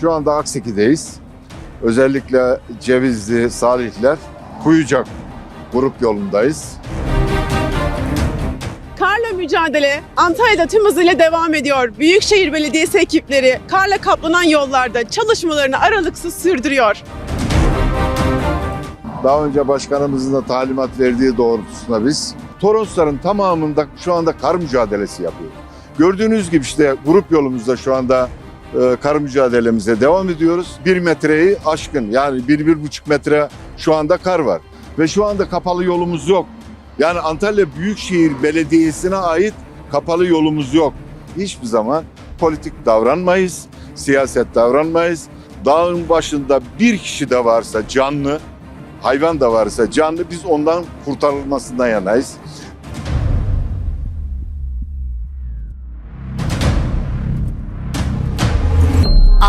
şu anda Akseki'deyiz. Özellikle Cevizli, Salihler, Kuyucak grup yolundayız. Karla mücadele Antalya'da tüm hızıyla devam ediyor. Büyükşehir Belediyesi ekipleri karla kaplanan yollarda çalışmalarını aralıksız sürdürüyor. Daha önce başkanımızın da talimat verdiği doğrultusunda biz Torosların tamamında şu anda kar mücadelesi yapıyoruz. Gördüğünüz gibi işte grup yolumuzda şu anda kar mücadelemize devam ediyoruz. Bir metreyi aşkın yani bir, bir buçuk metre şu anda kar var. Ve şu anda kapalı yolumuz yok. Yani Antalya Büyükşehir Belediyesi'ne ait kapalı yolumuz yok. Hiçbir zaman politik davranmayız, siyaset davranmayız. Dağın başında bir kişi de varsa canlı, hayvan da varsa canlı biz ondan kurtarılmasından yanayız.